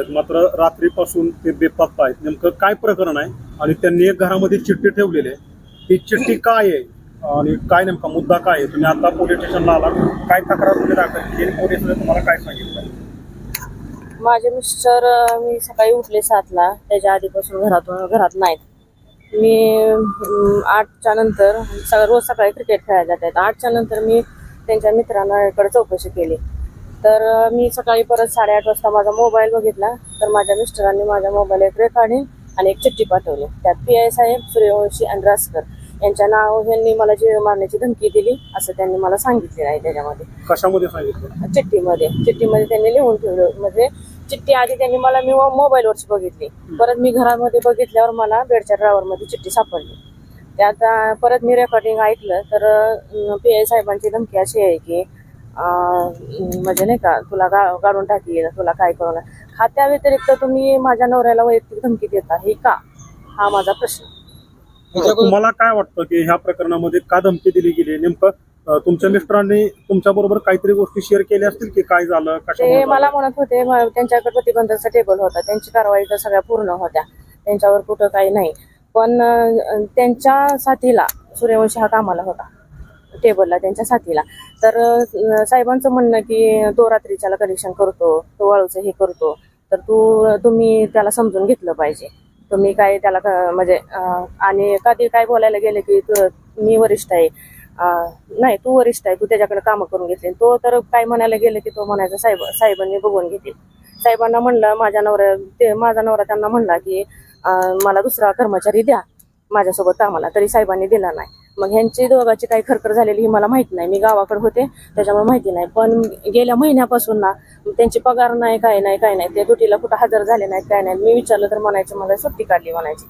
आहेत. मात्र रात्रीपासून ते बेपत्ता आहेत. नेमकं काय प्रकरण आहे? आणि त्यांनी एक घरामध्ये चिठ्ठी ठेवलेली आहे. ती चिठ्ठी काय आहे? आणि काय नेमका मुद्दा काय आहे? तुम्ही आता पोलीस स्टेशनला आला काय तक्रार तुम्ही दाखल केली? पोलीस तुम्हाला काय सांगितलं? माझे मिस्टर मी सकाळी उठले सातला. त्याच्या आधीपासून घरातून घरात नाहीत. मी अं, आठच्या नंतर सगळं रोज सकाळी क्रिकेट खेळायला जातात. आठच्या नंतर मी त्यांच्या मित्रांना इकडे चौकशी केली. तर मी सकाळी परत साडेआठ वाजता माझा मोबाईल बघितला. तर माझ्या मिस्टरांनी माझ्या मोबाईल एक रेकॉर्डिंग आणि एक चिठ्ठी पाठवली. त्यात पी आय साहेब सूर्यवंशी आणि रासकर यांच्या नाव यांनी मला जीव मारण्याची धमकी दिली असं त्यांनी मला सांगितलेलं आहे त्याच्यामध्ये. कशामध्ये सांगितलं? चिठ्ठीमध्ये. चिठ्ठीमध्ये त्यांनी लिहून ठेवलं. म्हणजे चिठ्ठी आधी त्यांनी मला मी मोबाईलवरची बघितली. परत मी घरामध्ये बघितल्यावर मला बेडच्या ड्रायव्हरमध्ये चिठ्ठी सापडली. त्यात परत मी रेकॉर्डिंग ऐकलं. तर पी आय साहेबांची धमकी अशी आहे की म्हणजे नाही का तुला गा काढून टाकील तुला काय करू नका. खात्या व्यतिरिक्त तुम्ही माझ्या नवऱ्याला वैयक्तिक धमकी देता हे का? हा माझा प्रश्न. तुम्हाला काय वाटतं की ह्या प्रकरणामध्ये का धमकी दिली गेली? नेमकं तुमच्या मिस्टरांनी तुमच्या बरोबर काहीतरी गोष्टी शेअर केल्या असतील की काय झालं? ते मला? म्हणत होते त्यांच्याकडे प्रतिबंधाचा टेबल होता. त्यांची कारवाई तर सगळ्या पूर्ण होत्या. त्यांच्यावर कुठं काही नाही. पण त्यांच्या साथीला सूर्यवंशी हा कामाला होता. टेबलला त्यांच्या साथीला. तर साहेबांचं म्हणणं की तो रात्रीच्याला कनेक्शन करतो तो वाळूचं हे करतो. तर तू तुम्ही त्याला समजून घेतलं पाहिजे. तुम्ही काय त्याला क- म्हणजे आणि कधी काय बोलायला गेले की तू मी वरिष्ठ आहे. नाही तू वरिष्ठ आहे तू त्याच्याकडे कामं करून घेतली. तो तर काय म्हणायला गेलं की तो म्हणायचा साहेब साहेबांनी बघून घेतील. साहेबांना म्हणलं माझ्या नवऱ्या ते माझा नवरा त्यांना म्हणला की मला दुसरा कर्मचारी द्या माझ्यासोबत कामाला. तरी साहेबांनी दिला नाही. मग ह्यांची दोघाची काही खरखर झालेली ही मला माहीत नाही. मी गावाकडे होते त्याच्यामुळे माहिती नाही. पण गेल्या महिन्यापासून ना त्यांची पगार नाही काय नाही काय नाही. ते दुटीला कुठं हजर झाले नाहीत काय नाही मी विचारलं तर म्हणायचं मला सुट्टी काढली म्हणायची.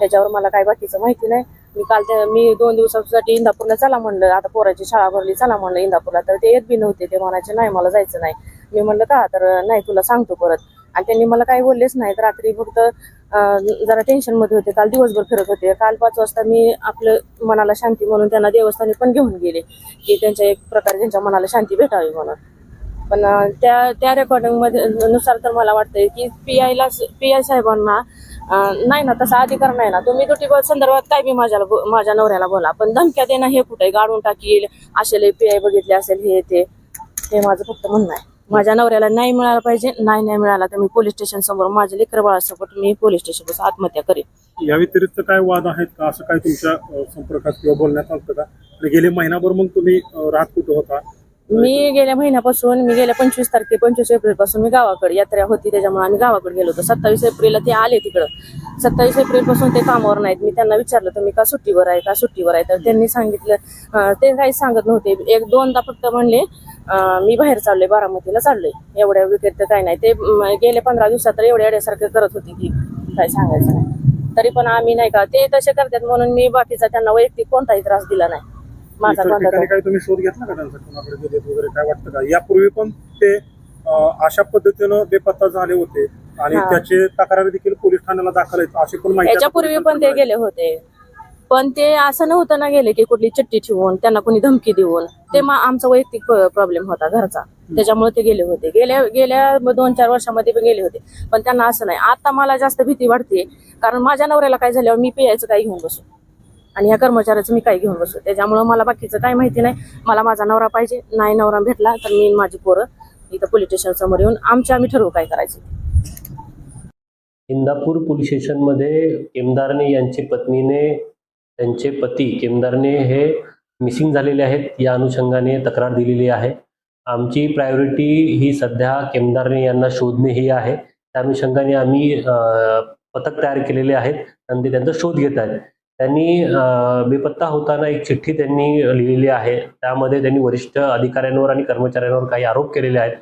त्याच्यावर मला काय बाकीचं माहिती नाही. मी काल त्या मी दोन दिवसासाठी इंदापूरला चला म्हणलं. आता पोराची शाळा भरली चला म्हणलं इंदापूरला. तर ते येत बी नव्हते. ते म्हणायचे नाही मला जायचं नाही. मी म्हणलं का? तर नाही तुला सांगतो परत. आणि त्यांनी मला काही बोललेच नाहीत रात्री फक्त जरा टेन्शनमध्ये होते. काल दिवसभर फिरत होते. काल पाच वाजता मी आपलं मनाला शांती म्हणून त्यांना देवस्थानी पण घेऊन गेले. की त्यांच्या एक प्रकारे त्यांच्या मनाला शांती भेटावी म्हणून. पण त्या त्या रेकॉर्डिंगमध्ये नुसार तर मला वाटतंय की पी आयला पी आय साहेबांना नाही ना तसा अधिकार नाही ना. तुम्ही तुटी संदर्भात काय बी माझ्याला माझ्या नवऱ्याला बोला. पण धमक्या देणं हे कुठे गाडून टाकील. असेल पी आय बघितले असेल हे ते. हे माझं फक्त म्हणणं आहे. माझ्या नवऱ्याला नाही मिळाला पाहिजे नाही नाही मिळाला तर मी पोलीस स्टेशन समोर माझे लेकर बाळासोबत मी पोलीस स्टेशन आत्महत्या करेन. या व्यतिरिक्त काय वाद आहेत का? असं काय तुमच्या संपर्कात किंवा बोलण्यात आलं का? गेले महिनाभर मग तुम्ही राहत कुठं होता? मी गेल्या महिन्यापासून मी गेल्या पंचवीस तारखे पंचवीस एप्रिलपासून मी गावाकडे यात्रा होती त्याच्यामुळे आम्ही गावाकडे गेलो होतो. सत्तावीस एप्रिलला ते आले तिकडं. सत्तावीस एप्रिलपासून ते कामावर नाहीत. मी त्यांना विचारलं तुम्ही का सुट्टीवर आहे? का सुट्टीवर आहे? तर त्यांनी सांगितलं ते काही सांगत नव्हते. एक दोनदा फक्त म्हणले मी बाहेर चाललोय बारामतीला चाललोय. एवढ्या विकेट काय नाही. ते गेले गेल्या पंधरा दिवसात तर एवढ्या एवढ्यासारखं करत होती की काय सांगायचं नाही. तरी पण आम्ही नाही का ते तसे करतात म्हणून मी बाकीचा त्यांना वैयक्तिक कोणताही त्रास दिला नाही. माझा इतर ठिकाणी काही तुम्ही शोध घेतला का त्यांचा? कोणाकडे गेलेत वगैरे काय वाटतं का? यापूर्वी पण ते अं, अशा पद्धतीनं बेपत्ता झाले होते आणि हा. त्याचे तक्रारी देखील पोलीस ठाण्याला दाखल आहेत अशी पण माहिती आता याच्यापूर्वी पण ते. गेले होते. पण ते असं नव्हतं ना गेले की कुठली चिठ्ठी ठेवून त्यांना कोणी धमकी देऊन. ते मा- आमचा वैयक्तिक प्रॉब्लेम होता घरचा. त्याच्यामुळे ते गेले होते. गेल्या गेल्या दोन चार वर्षामध्ये पण गेले होते. पण त्यांना असं नाही. आता मला जास्त भीती वाटते. कारण माझ्या नवऱ्याला काय झाल्यावर मी पियायचं काय घेऊन बसू? आणि या कर्मचाऱ्याचं मी काय घेऊन बसू त्याच्यामुळे मला बाकीचं काय माहिती नाही. मला माझा नवरा पाहिजे. नाही नवरा भेटला तर मी माझी पोरं इथं पोलीस स्टेशन समोर येऊन आमच्या आम्ही ठरवू काय करायचं. इंदापूर पोलीस स्टेशनमध्ये केमदारने यांची पत्नीने त्यांचे पती केमदारने हे मिसिंग झालेले आहेत. या अनुषंगाने तक्रार दिलेली आहे. आमची प्रायोरिटी ही सध्या केमदारने यांना शोधणे ही आहे. त्या अनुषंगाने आम्ही पथक तयार केलेले आहेत. आणि ते त्यांचा शोध घेत आहेत. त्यांनी बेपत्ता होताना एक चिठ्ठी त्यांनी लिहिलेली आहे. त्यामध्ये त्यांनी वरिष्ठ अधिकाऱ्यांवर आणि कर्मचाऱ्यांवर काही आरोप केलेले आहेत.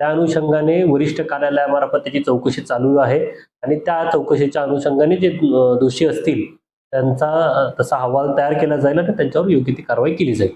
त्या अनुषंगाने वरिष्ठ कार्यालयामार्फत त्याची चौकशी चालू आहे आणि त्या चौकशीच्या अनुषंगाने जे दोषी असतील त्यांचा तसा अहवाल तयार केला जाईल आणि त्यांच्यावर योग्य ती कारवाई केली जाईल.